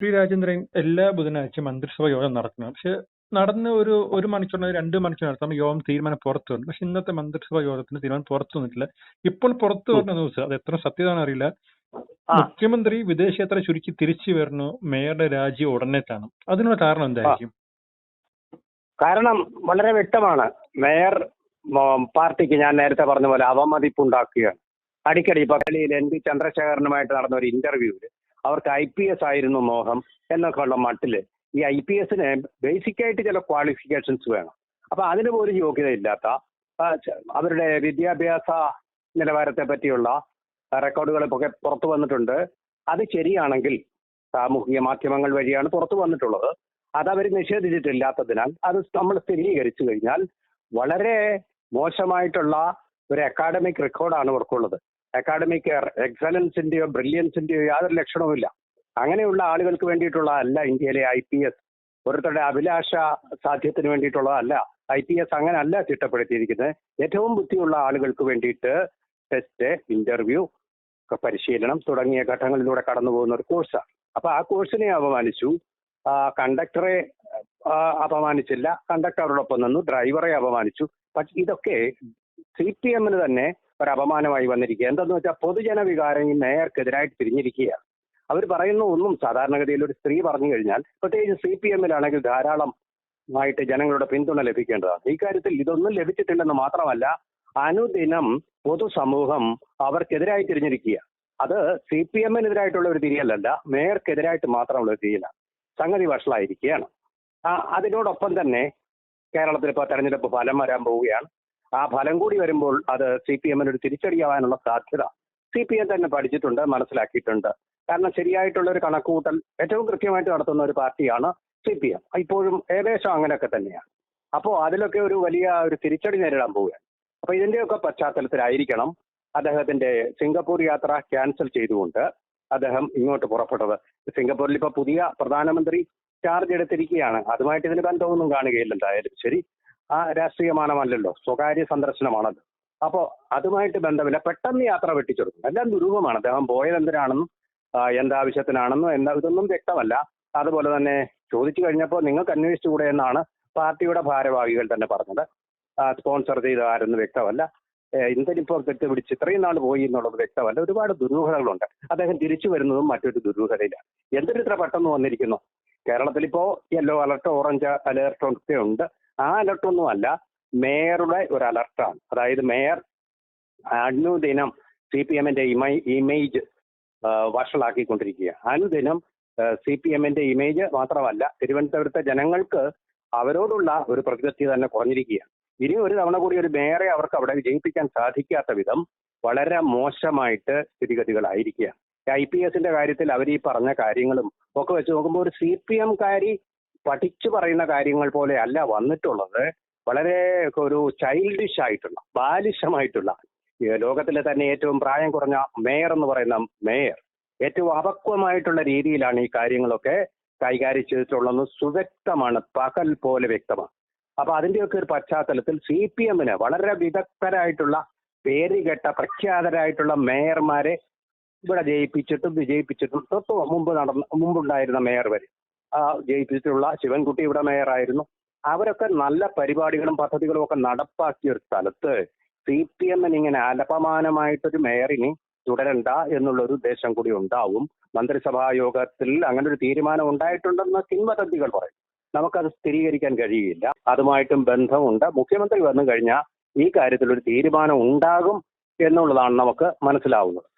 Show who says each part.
Speaker 1: P Rajendran എല്ലാ ബുധനാഴ്ച മന്ത്രിസഭ യോഗം നടക്കുന്നു പക്ഷെ നടന്ന് ഒരു ഒരു മണിക്കൂറിന് രണ്ട് മണിക്കൂർ നടത്താൻ യോഗം തീരുമാനം പുറത്തു വന്നു. പക്ഷെ ഇന്നത്തെ മന്ത്രിസഭാ യോഗത്തിന് തീരുമാനം പുറത്തു വന്നിട്ടില്ല. ഇപ്പോൾ പുറത്തു വരുന്ന ന്യൂസ് അത് എത്ര സത്യതാണെന്ന് അറിയില്ല. മുഖ്യമന്ത്രി വിദേശയാത്ര ചുരുക്കി തിരിച്ചു വരുന്നു. മേയറുടെ രാജി ഉടനെ കാണും. അതിനുള്ള കാരണം എന്തായിരിക്കും?
Speaker 2: കാരണം വളരെ വ്യക്തമാണ്. മേയർ പാർട്ടിക്ക് ഞാൻ നേരത്തെ പറഞ്ഞ പോലെ അവമതിപ്പുണ്ടാക്കുകയാണ്. അടിക്കടി ഇപ്പൊ ഡൽഹിയിൽ എൻ പി ചന്ദ്രശേഖരനുമായിട്ട് നടന്ന ഒരു ഇന്റർവ്യൂവിൽ അവർക്ക് ഐ പി എസ് ആയിരുന്നു മോഹം എന്നൊക്കെ ഉള്ള മട്ടിൽ ഈ ഐ പി എസിന് ബേസിക്കായിട്ട് ചില ക്വാളിഫിക്കേഷൻസ് വേണം. അപ്പൊ അതിന് പോലും യോഗ്യതയില്ലാത്ത അവരുടെ വിദ്യാഭ്യാസ നിലവാരത്തെ പറ്റിയുള്ള റെക്കോർഡുകൾ ഒക്കെ പുറത്തു വന്നിട്ടുണ്ട്. അത് ശരിയാണെങ്കിൽ സാമൂഹിക മാധ്യമങ്ങൾ വഴിയാണ് പുറത്തു വന്നിട്ടുള്ളത്. അത് അവർ നിഷേധിച്ചിട്ടില്ലാത്തതിനാൽ അത് നമ്മൾ സ്ഥിരീകരിച്ചു കഴിഞ്ഞാൽ വളരെ മോശമായിട്ടുള്ള ഒരു അക്കാഡമിക് റെക്കോർഡാണ് ഇവർക്കുള്ളത്. അക്കാഡമിക് എക്സലൻസിന്റെയോ ബ്രില്യൻസിന്റെയോ യാതൊരു ലക്ഷണവുമില്ല. അങ്ങനെയുള്ള ആളുകൾക്ക് വേണ്ടിയിട്ടുള്ള അല്ല ഇന്ത്യയിലെ ഐ പി എസ് ഓരോരുത്തരുടെ അഭിലാഷ സാധ്യത്തിന് വേണ്ടിയിട്ടുള്ളതല്ല. ഐ പി എസ് അങ്ങനെ അല്ല ചിട്ടപ്പെടുത്തിയിരിക്കുന്നത് ഏറ്റവും ബുദ്ധിയുള്ള ആളുകൾക്ക് വേണ്ടിയിട്ട് ടെസ്റ്റ് ഇന്റർവ്യൂ പരിശീലനം തുടങ്ങിയ ഘട്ടങ്ങളിലൂടെ കടന്നു പോകുന്ന ഒരു കോഴ്സാണ് അപ്പൊ ആ കോഴ്സിനെ അപമാനിച്ചു. കണ്ടക്ടറെ അപമാനിച്ചില്ല. കണ്ടക്ടറോടൊപ്പം നിന്നു. ഡ്രൈവറെ അപമാനിച്ചു. പക്ഷെ ഇതൊക്കെ സി പി എമ്മിന് തന്നെ ഒരു അപമാനമായി വന്നിരിക്കുക. എന്തെന്ന് വെച്ചാൽ പൊതുജന വികാരം ഈ മേയർക്കെതിരായിട്ട് തിരിഞ്ഞിരിക്കുകയാണ് അവർ പറയുന്ന ഒന്നും സാധാരണഗതിയിൽ ഒരു സ്ത്രീ പറഞ്ഞു കഴിഞ്ഞാൽ പ്രത്യേകിച്ച് സി പി എമ്മിലാണെങ്കിൽ ധാരാളം ആയിട്ട് ജനങ്ങളുടെ പിന്തുണ ലഭിക്കേണ്ടതാണ്. ഇക്കാര്യത്തിൽ ഇതൊന്നും ലഭിച്ചിട്ടില്ലെന്ന് മാത്രമല്ല അനുദിനം പൊതുസമൂഹം അവർക്കെതിരായി തിരിഞ്ഞിരിക്കുക. അത് സി പി എമ്മിനെതിരായിട്ടുള്ള ഒരു തിരിയലല്ല മേയർക്കെതിരായിട്ട് മാത്രമുള്ള ഒരു തിരിയലാണ്. സംഗതി വഷളായിരിക്കുകയാണ്. അതിനോടൊപ്പം തന്നെ കേരളത്തിൽ ഇപ്പോൾ തെരഞ്ഞെടുപ്പ് ഫലം വരാൻ പോവുകയാണ്. ആ ഫലം കൂടി വരുമ്പോൾ അത് സി പി എമ്മിന് ഒരു തിരിച്ചടിയാവാനുള്ള സാധ്യത. സി പി എം തന്നെ പഠിച്ചിട്ടുണ്ട് മനസ്സിലാക്കിയിട്ടുണ്ട്. കാരണം ശരിയായിട്ടുള്ള ഒരു കണക്കുകൂട്ടൽ ഏറ്റവും കൃത്യമായിട്ട് നടത്തുന്ന ഒരു പാർട്ടിയാണ് സി പി എം ഇപ്പോഴും ഏകദേശം അങ്ങനെയൊക്കെ തന്നെയാണ്. അപ്പോൾ അതിലൊക്കെ ഒരു വലിയ ഒരു തിരിച്ചടി നേരിടാൻ പോവുകയാണ്. അപ്പൊ ഇതിന്റെയൊക്കെ പശ്ചാത്തലത്തിലായിരിക്കണം. അദ്ദേഹത്തിന്റെ സിംഗപ്പൂർ യാത്ര ക്യാൻസൽ ചെയ്തുകൊണ്ട് അദ്ദേഹം ഇങ്ങോട്ട് പുറപ്പെട്ടത്. സിംഗപ്പൂരിൽ ഇപ്പൊ പുതിയ പ്രധാനമന്ത്രി ചാർജ് എടുത്തിരിക്കുകയാണ്. അതുമായിട്ട് ഇതിന് ബന്ധമൊന്നും കാണുകയില്ല എന്തായാലും ശരി. ആ രാഷ്ട്രീയമാനമല്ലല്ലോ. സ്വകാര്യ സന്ദർശനമാണല്ലോ അപ്പോ അതുമായിട്ട് ബന്ധമില്ല. പെട്ടെന്ന് യാത്ര വെട്ടിച്ചെടുക്കും. എല്ലാം ദുരൂഹമാണ് അദ്ദേഹം പോയത് എന്തിനാണെന്നും എന്താവശ്യത്തിനാണെന്നും എന്താ ഇതൊന്നും വ്യക്തമല്ല. അതുപോലെ തന്നെ ചോദിച്ചു കഴിഞ്ഞപ്പോൾ നിങ്ങൾക്ക് അന്വേഷിച്ചുകൂടെ എന്നാണ് പാർട്ടിയുടെ ഭാരവാഹികൾ തന്നെ പറഞ്ഞത്. സ്പോൺസർ ചെയ്ത ആരെന്ന് വ്യക്തമല്ല. ഇന്ത്യനിപ്പോ പിടിച്ച് ഇത്രയും നാൾ പോയി എന്നുള്ളത് വ്യക്തമല്ല. ഒരുപാട് ദുരൂഹതകളുണ്ട്. അദ്ദേഹം തിരിച്ചു വരുന്നതും മറ്റൊരു ദുരൂഹതയിലാണ്. എന്തിനിത്ര പെട്ടെന്ന് വന്നിരിക്കുന്നു? കേരളത്തിൽ ഇപ്പോ യെല്ലോ അലർട്ട് ഓറഞ്ച് അലർട്ട് ഒക്കെ ഉണ്ട്. ആ അലർട്ടൊന്നും അല്ല മേയറുടെ ഒരു അലർട്ടാണ്. അതായത് മേയർ അനുദിനം സി പി എമ്മിന്റെ ഇമേജ് വഷളാക്കിക്കൊണ്ടിരിക്കുക അനുദിനം സി പി എമ്മിന്റെ ഇമേജ് മാത്രമല്ല തിരുവനന്തപുരത്തെ ജനങ്ങൾക്ക് അവരോടുള്ള ഒരു പ്രതിപത്തി തന്നെ കുറഞ്ഞിരിക്കുകയാണ്. ഇനി ഒരു തവണ കൂടി ഒരു മേയറെ അവർക്ക് അവിടെ വിജയിപ്പിക്കാൻ സാധിക്കാത്ത വിധം വളരെ മോശമായിട്ട് സ്ഥിതിഗതികളായിരിക്കുക ഐ പി എസിന്റെ കാര്യത്തിൽ അവർ ഈ പറഞ്ഞ കാര്യങ്ങളും ഒക്കെ വെച്ച് നോക്കുമ്പോൾ ഒരു സി പി എംകാരി പഠിച്ചു പറയുന്ന കാര്യങ്ങൾ പോലെ അല്ല വന്നിട്ടുള്ളത്. വളരെ ഒരു ചൈൽഡിഷ് ആയിട്ടുള്ള ബാലിശമായിട്ടുള്ള ഈ ലോകത്തിലെ തന്നെ ഏറ്റവും പ്രായം കുറഞ്ഞ മേയർ എന്ന് പറയുന്ന മേയർ ഏറ്റവും അപക്വമായിട്ടുള്ള രീതിയിലാണ് ഈ കാര്യങ്ങളൊക്കെ കൈകാര്യം ചെയ്തിട്ടുള്ളതെന്ന് സുവ്യക്തമാണ് പകൽ പോലെ വ്യക്തമാണ്. അപ്പൊ അതിന്റെയൊക്കെ ഒരു പശ്ചാത്തലത്തിൽ സി പി എമ്മിന് വളരെ വിദഗ്ധരായിട്ടുള്ള പേരുകെട്ട പ്രഖ്യാതരായിട്ടുള്ള മേയർമാരെ ഇവിടെ ജയിപ്പിച്ചിട്ടും വിജയിപ്പിച്ചിട്ടും തൊട്ട് മുമ്പ് നടന്ന മുമ്പുണ്ടായിരുന്ന മേയർ വരെ ജയിപ്പിച്ചിട്ടുള്ള ശിവൻകുട്ടി ഇവിടെ മേയറായിരുന്നു. അവരൊക്കെ നല്ല പരിപാടികളും പദ്ധതികളും ഒക്കെ നടപ്പാക്കിയ ഒരു സ്ഥലത്ത് സി പി എമ്മിന് ഇങ്ങനെ അലപമാനമായിട്ടൊരു മേയറിന് തുടരണ്ട എന്നുള്ള ഒരു ഉദ്ദേശം കൂടി ഉണ്ടാവും. മന്ത്രിസഭാ യോഗത്തിൽ അങ്ങനെ ഒരു തീരുമാനം ഉണ്ടായിട്ടുണ്ടെന്ന് കിൻവദന്തികൾ പറയും. നമുക്കത് സ്ഥിരീകരിക്കാൻ കഴിയില്ല. അതുമായിട്ടും ബന്ധമുണ്ട്. മുഖ്യമന്ത്രി വന്നു കഴിഞ്ഞാൽ ഈ കാര്യത്തിൽ ഒരു തീരുമാനം ഉണ്ടാകും എന്നുള്ളതാണ് നമുക്ക് മനസ്സിലാവുന്നത്.